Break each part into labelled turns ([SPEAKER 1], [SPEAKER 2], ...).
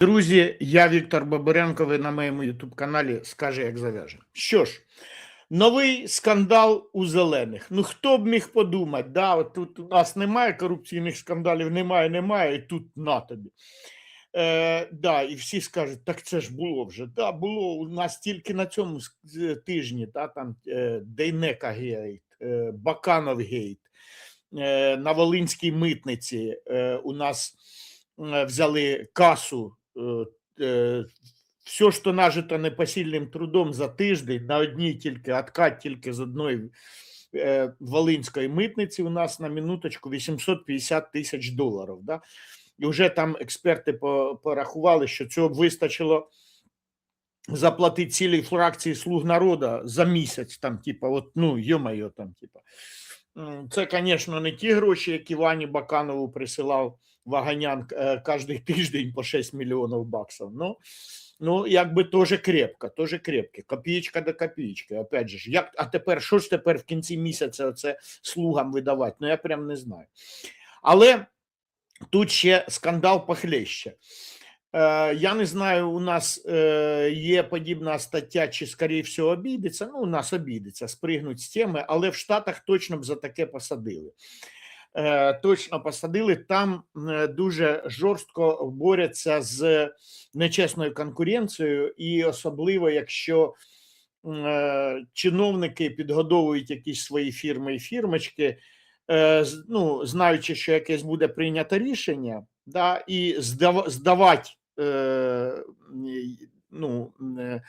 [SPEAKER 1] Друзі, я Віктор Бабаренко. Ви на моєму ютуб каналі Скаже, як зав'яже. Що ж, новий скандал у зелених. Ну хто б міг подумати? Да, от тут у нас немає корупційних скандалів, немає, немає, і тут на тобі. Е, да, і всі скажуть, так це ж було вже. Да, було у нас тільки на цьому тижні, да, там е, Дейнека гейт, е, Баканов гейт, е, на Волинській митниці е, у нас е, взяли касу. Е, е, все, що нажито непосильним трудом за тиждень, на одній тільки откат тільки з одної е, Волинської митниці у нас на минуточку 850 тисяч доларів. Да? І вже там експерти порахували, що цього б вистачило заплатити цілій фракції слуг народу за місяць, там, типа, от, ну, йо-моє, там, типа. Це, звісно, не ті гроші, які Вані Баканову присилав Ваганян е, кожен тиждень по 6 мільйонів баксів. Ну, ну якби теж крепко, теж крепко. Копієчка до копієчки. Опять же, як, а тепер, що ж тепер в кінці місяця оце слугам видавати? Ну, я прям не знаю. Але тут ще скандал похлеще. Е, Я не знаю, у нас е, є подібна стаття, чи, скоріше всього, обійдеться. Ну, у нас обійдеться, спригнуть з теми, але в Штатах точно б за таке посадили. Е, Точно посадили. Там дуже жорстко борються з нечесною конкуренцією, і особливо, якщо чиновники підгодовують якісь свої фірми і фірмочки, ну, знаючи, що якесь буде прийнято рішення, да, і здав, здавати, ну, е,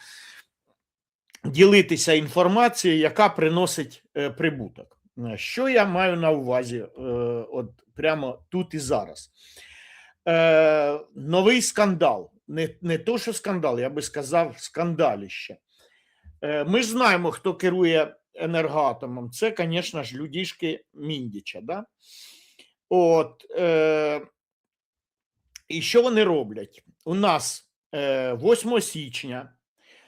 [SPEAKER 1] ділитися інформацією, яка приносить е, прибуток. Е, Що я маю на увазі, е, от прямо тут і зараз? Е, новий скандал. Не, не то, що скандал, я би сказав, скандаліще. Е, Ми знаємо, хто керує енергоатомом. Це, звісно ж, людішки Міндіча. Да? От, е, і що вони роблять? У нас е, 8 січня,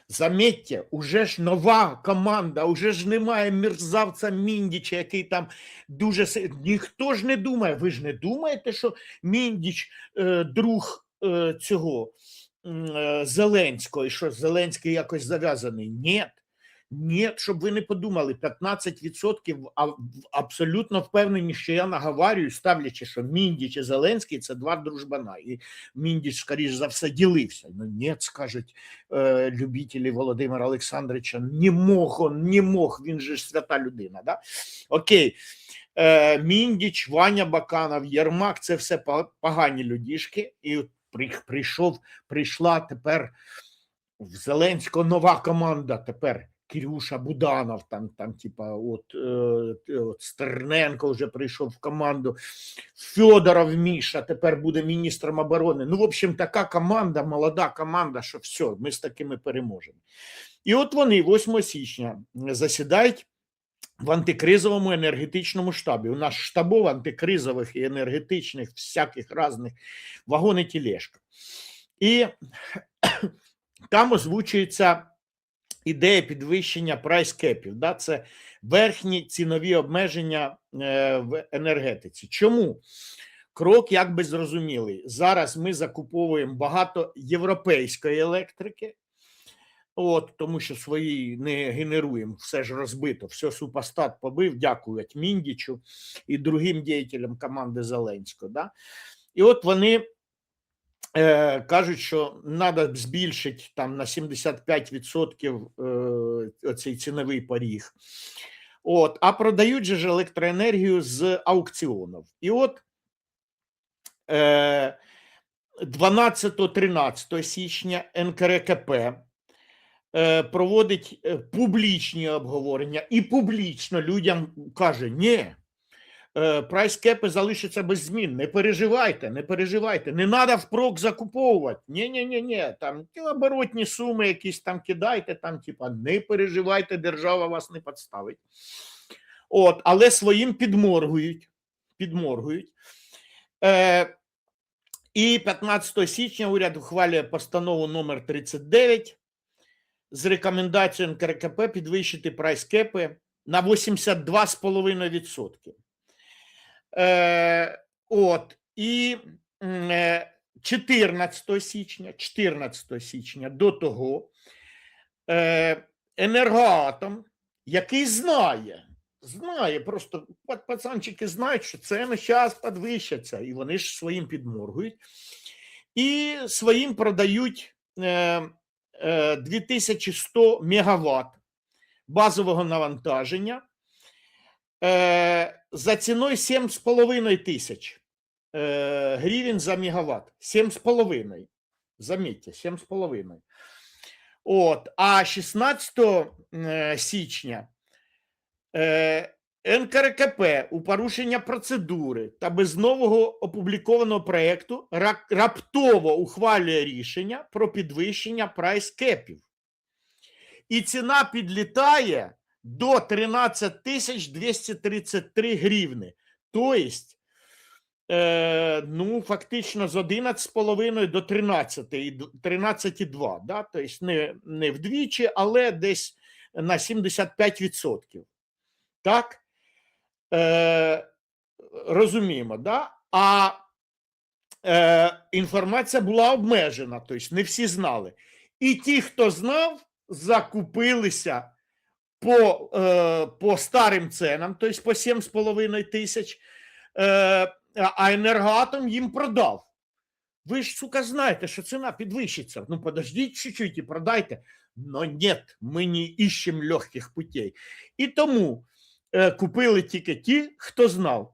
[SPEAKER 1] замітьте, уже ж нова команда, уже ж немає мерзавця Міндіча, який там дуже ніхто ж не думає. Ви ж не думаєте, що Міндіч е, друг е, цього е, Зеленського, і що Зеленський якось зав'язаний? Ні. Ні, щоб ви не подумали, 15% абсолютно впевнені, що я наговарюю, ставлячи, що Міндіч і Зеленський це два дружбана. І Міндіч, скоріш за все, ділився. Ну, ні, скажуть е, любителі Володимира Олександровича, не мог он, не мог, він же ж свята людина. Да? Окей. Е, Міндіч, Ваня Баканов, Єрмак це все погані людішки. І прийшов, прийшла тепер в Зеленського нова команда тепер. Кирюша Буданов, там, там, типа, от, е, от Стерненко вже прийшов в команду. Федоров Міша тепер буде міністром оборони. Ну, в общем, така команда, молода команда, що все, ми з такими переможемо. І от вони 8 січня засідають в антикризовому енергетичному штабі. У нас штабов антикризових і енергетичних, всяких різних вагони тілешка. І там озвучується ідея підвищення прайскепів. Да? Це верхні цінові обмеження е, в енергетиці. Чому? Крок якби зрозумілий. Зараз ми закуповуємо багато європейської електрики, от, тому що свої не генеруємо, все ж розбито, все супостат побив, дякують Міндічу і другим діятелям команди Зеленського. Да? І от вони е, кажуть, що треба збільшити там на 75% е, оцей ціновий поріг. От, а продають же ж електроенергію з аукціонів. І от е, 12-13 січня НКРКП е, проводить е, публічні обговорення і публічно людям каже: ні, прайскепи залишаться без змін. Не переживайте, не переживайте, не треба впрок закуповувати. Ні, ні, ні, ні. Там оборотні суми якісь там кидайте, там, типа, не переживайте, держава вас не підставить. От, але своїм підморгують. підморгують. Е, і 15 січня уряд ухвалює постанову номер 39 з рекомендацією НКРКП підвищити прайскепи на 82,5%. Е, от, і е, 14 січня, 14 січня до того е, енергоатом, який знає, знає, просто пацанчики знають, що ціни зараз підвищаться, і вони ж своїм підморгують, і своїм продають е, е, 2100 мегаватт базового навантаження е, за ціною 7,5 тисяч е, гривень за мегаватт. 7,5. Замітьте, 7,5. От, а 16 е, січня НКРКП у порушення процедури та без нового опублікованого проєкту раптово ухвалює рішення про підвищення прайс-кепів. І ціна підлітає до 13 тисяч 233 гривни. Тобто, е, ну, фактично з 11,5 до 13, і д- 13,2, да? тобто не, не вдвічі, але десь на 75%. Так? Е, розуміємо, да? А е, інформація була обмежена, тобто не всі знали. І ті, хто знав, закупилися по, е, по старим ценам, тобто по 7,5 тисяч, е, а енергоатом їм продав. Ви ж, сука, знаєте, що ціна підвищиться. Ну, подождіть чуть-чуть і продайте. Но нет, ми не іщемо легких путей. І тому е, купили тільки ті, хто знав.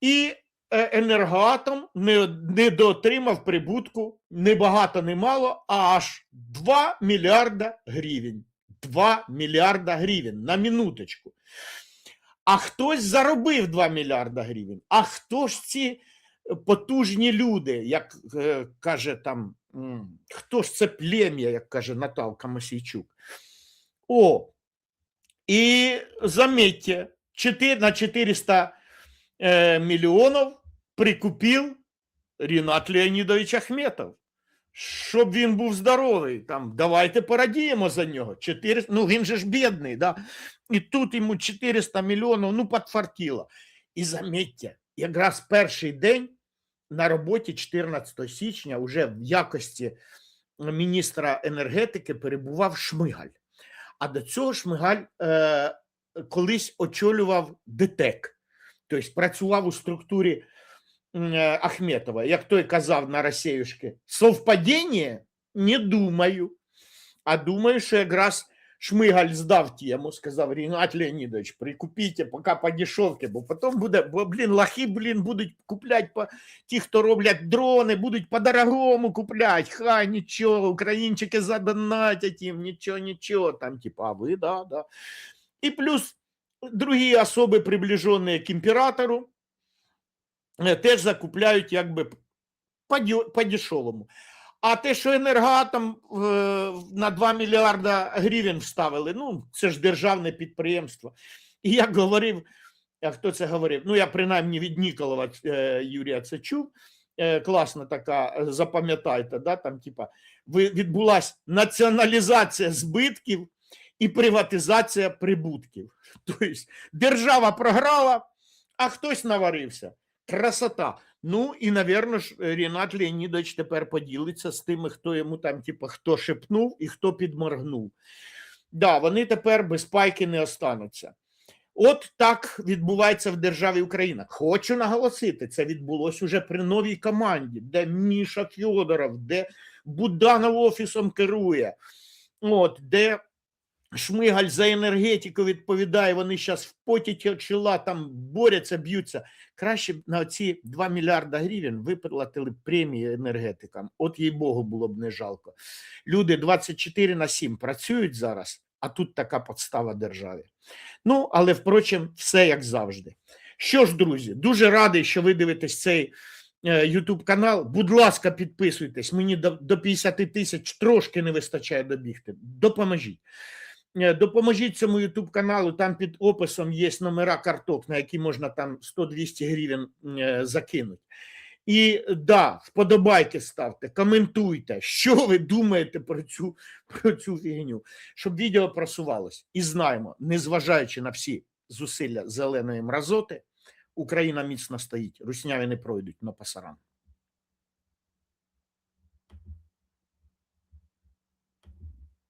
[SPEAKER 1] І енергоатом не, не доотримав прибутку не багато, не мало, а аж 2 мільярда гривень. 2 мільярда гривень на минуточку. А хтось заробив 2 мільярда гривень. А хто ж ці потужні люди, як е, каже там, хто ж це плем'я, як каже Наталка Мосійчук? О, і замітьте, 4, на 400 э, миллионов прикупив Рінат Леонідович Ахметов. Щоб він був здоровий, там, давайте порадіємо за нього. 400, ну він же ж бідний, да? і тут йому 400 мільйонів, ну, подфартіло. І замітьте, якраз перший день на роботі 14 січня уже в якості міністра енергетики перебував Шмигаль. А до цього Шмигаль е, колись очолював ДТЕК, тобто працював у структурі Ахметова. Як той казав на Росіюшки, совпадіння? Не думаю. А думаю, що якраз Шмигаль здав тему, сказав Рінат Леонідович, прикупіть поки по дешевці, бо потім буде, бо, блін, лахи, блін, будуть купляти по ті, хто роблять дрони, будуть по-дорогому купляти. Хай нічого, українчики задонатять їм, нічого, нічого. Там, типа, а ви, да, да. І плюс другі особи, приближені к імператору, е, Теж закупляють якби по, дешевому. А те, що енергоатом е, на 2 мільярда гривень вставили, ну це ж державне підприємство. І як говорив, хто це говорив? Ну, я принаймні від Ніколова е, Юрія це чув. Е, класна така, е, запам'ятайте, да, там, типа, відбулася націоналізація збитків і приватизація прибутків. Тобто держава програла, а хтось наварився. Красота. Ну і, навірно ж, Рінат Леонідович тепер поділиться з тими, хто йому там, типу, хто шепнув і хто підморгнув. Да, вони тепер без пайки не остануться. От так відбувається в державі Україна. Хочу наголосити, це відбулося уже при новій команді, де Міша Фьодоров, де Буданов офісом керує, от, де Шмигаль за енергетику відповідає, вони зараз в поті чола там борються, б'ються. Краще б на ці 2 мільярда гривень виплатили премії енергетикам. От їй Богу було б не жалко. Люди 24 на 7 працюють зараз, а тут така подстава державі. Ну, але, впрочем, все як завжди. Що ж, друзі, дуже радий, що ви дивитесь цей е, YouTube канал. Будь ласка, підписуйтесь. Мені до 50 тисяч трошки не вистачає добігти. Допоможіть. Е, Допоможіть цьому YouTube каналу. Там під описом є номера карток, на які можна там 100-200 гривень е, закинути. І да, вподобайки ставте, коментуйте, що ви думаєте про цю, про цю фігню, щоб відео просувалось. І знаємо, незважаючи на всі зусилля зеленої мразоти, Україна міцно стоїть, русняві не пройдуть на пасаран.